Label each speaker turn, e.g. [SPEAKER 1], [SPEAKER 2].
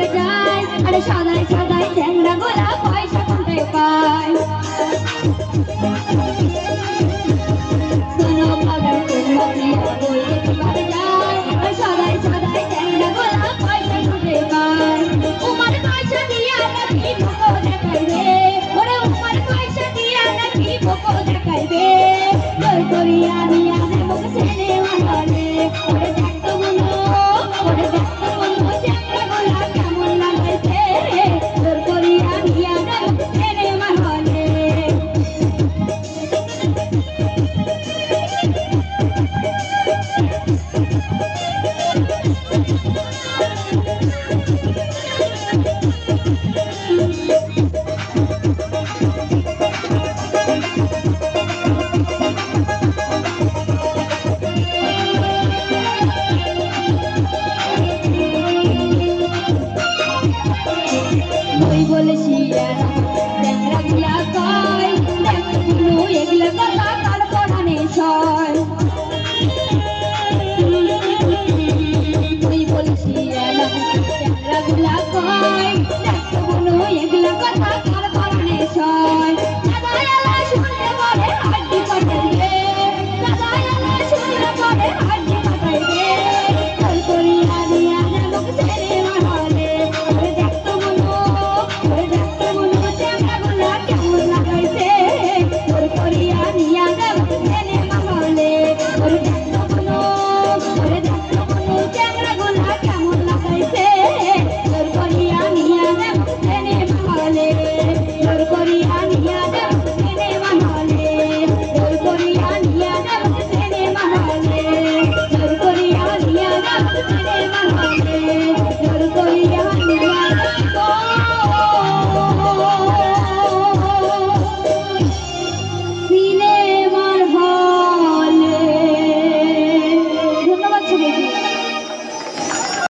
[SPEAKER 1] চলে যায় আরে সাদাই সাদাই চ্যাংরা গোলা পয়সা কোথায় পায়? 推过了心 Thank you.